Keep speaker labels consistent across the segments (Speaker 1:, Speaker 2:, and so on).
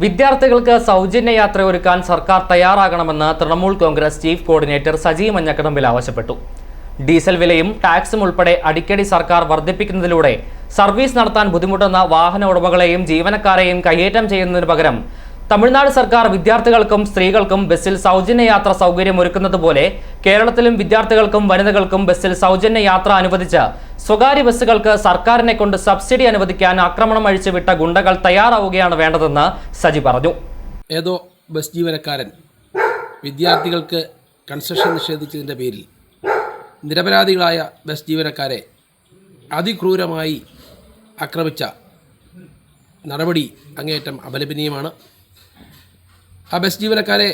Speaker 1: വിദ്യാർത്ഥികൾക്ക് സൗജന്യ യാത്ര ഒരുക്കാൻ സർക്കാർ തയ്യാറാകണമെന്ന് Trinamool Congress chief coordinator Saji Manjakadambil ആവശ്യപ്പെട്ടു. ഡീസൽ വിലയും ടാക്സും ഉൾപ്പെടെ അടിക്കടി സർക്കാർ വർദ്ധിപ്പിക്കുന്നതിലൂടെ സർവീസ് നടത്താൻ ബുദ്ധിമുട്ടുന്ന വാഹന ഉടമകളെയും ജീവനക്കാരെയും കയ്യേറ്റം ചെയ്യുന്നതിന് തമിഴ്നാട് സർക്കാർ വിദ്യാർത്ഥികൾക്കും സ്ത്രീകൾക്കും ബസ്സിൽ സൗജന്യ യാത്ര സൗകര്യം ഒരുക്കുന്നത് പോലെ കേരളത്തിലും വിദ്യാർത്ഥികൾക്കും വനിതകൾക്കും ബസ്സിൽ സൗജന്യ യാത്ര അനുവദിച്ച് സ്വകാര്യ ബസ്സുകൾക്ക് സർക്കാരിനെ കൊണ്ട് സബ്സിഡി അനുവദിക്കാൻ ആക്രമണം അഴിച്ചുവിട്ട ഗുണ്ടകൾ തയ്യാറാവുകയാണ് വേണ്ടതെന്ന് സജി പറഞ്ഞു.
Speaker 2: ഏതോ ബസ് ജീവനക്കാരൻ വിദ്യാർത്ഥികൾക്ക് കൺസെഷൻ നിഷേധിച്ചതിന്റെ പേരിൽ നിരപരാധികളായ ബസ് ജീവനക്കാരെ അതിക്രൂരമായി ആക്രമിച്ച നടപടി അങ്ങേയറ്റം അപലപനീയമാണ്. ആ ബസ് ജീവനക്കാരെ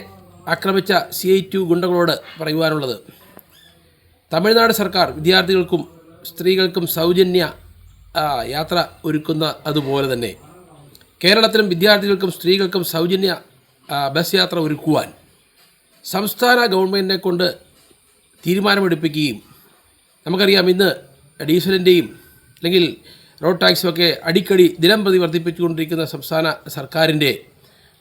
Speaker 2: ആക്രമിച്ച സി ഐ ടു ഗുണ്ടകളോട് പറയുവാനുള്ളത്. തമിഴ്നാട് സർക്കാർ വിദ്യാർത്ഥികൾക്കും സ്ത്രീകൾക്കും സൗജന്യ യാത്ര ഒരുക്കുന്ന അതുപോലെ തന്നെ. കേരളത്തിലും വിദ്യാർത്ഥികൾക്കും സ്ത്രീകൾക്കും സൗജന്യ ബസ് യാത്ര ഒരുക്കുവാൻ സംസ്ഥാന ഗവൺമെന്റിനെ കൊണ്ട് തീരുമാനമെടുപ്പിക്കുകയും നമുക്കറിയാം ഇന്ന് ഡീസലിന്റെയും അല്ലെങ്കിൽ റോഡ് ടാക്സും ഒക്കെ അടിക്കടി ദിനം പ്രതി വർദ്ധിപ്പിച്ചുകൊണ്ടിരിക്കുന്ന സംസ്ഥാന സർക്കാരിന്റെ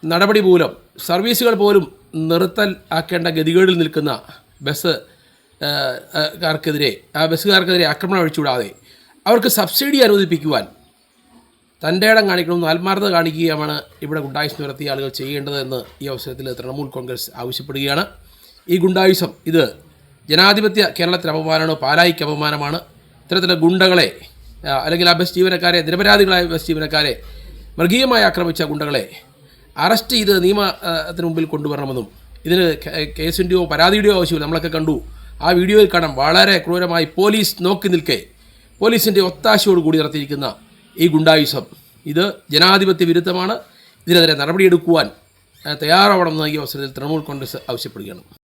Speaker 2: നടപടി മൂലം സർവീസുകൾ പോലും നിർത്തൽ ആക്കേണ്ട ഗതികേടിൽ നിൽക്കുന്ന ബസ് കാർക്കെതിരെ ആ ബസ്സുകാർക്കെതിരെ ആക്രമണം അഴിച്ചുവിടാതെ അവർക്ക് സബ്സിഡി അനുവദിപ്പിക്കുവാൻ തന്റെ ഇടം കാണിക്കണമെന്ന് ആത്മാർത്ഥത കാണിക്കുകയാണ് ഇവിടെ ഗുണ്ടായുസ് നിരത്തിയ ആളുകൾ ചെയ്യേണ്ടതെന്ന് ഈ അവസരത്തിൽ തൃണമൂൽ കോൺഗ്രസ് ആവശ്യപ്പെടുകയാണ്. ഈ ഗുണ്ടായുസം ഇത് ജനാധിപത്യ കേരളത്തിന് അപമാനമാണ് പാലായിക്ക് അപമാനമാണ്. ഇത്തരത്തിലുള്ള ഗുണ്ടകളെ അല്ലെങ്കിൽ ആ ബസ് ജീവനക്കാരെ നിരപരാധികളായ ബസ് ജീവനക്കാരെ മൃഗീയമായി ആക്രമിച്ച ഗുണ്ടകളെ അറസ്റ്റ് ചെയ്ത് നിയമത്തിന് മുമ്പിൽ കൊണ്ടുവരണമെന്നും ഇതിന് കേസിന്റെയോ പരാതിയുടെയോ ആവശ്യമില്ല. നമ്മളൊക്കെ കണ്ടു. ആ വീഡിയോയിൽ കാണാം. വളരെ ക്രൂരമായി പോലീസ് നോക്കി നിൽക്കെ. പോലീസിന്റെ ഒത്താശയോടുകൂടി നടത്തിയിരിക്കുന്ന ഈ ഗുണ്ടായുസം. ഇത് ജനാധിപത്യ വിരുദ്ധമാണ്. ഇതിനെതിരെ നടപടിയെടുക്കുവാൻ തയ്യാറാവണമെന്ന് ഈ അവസരത്തിൽ തൃണമൂൽ കോൺഗ്രസ് ആവശ്യപ്പെടുകയാണ്.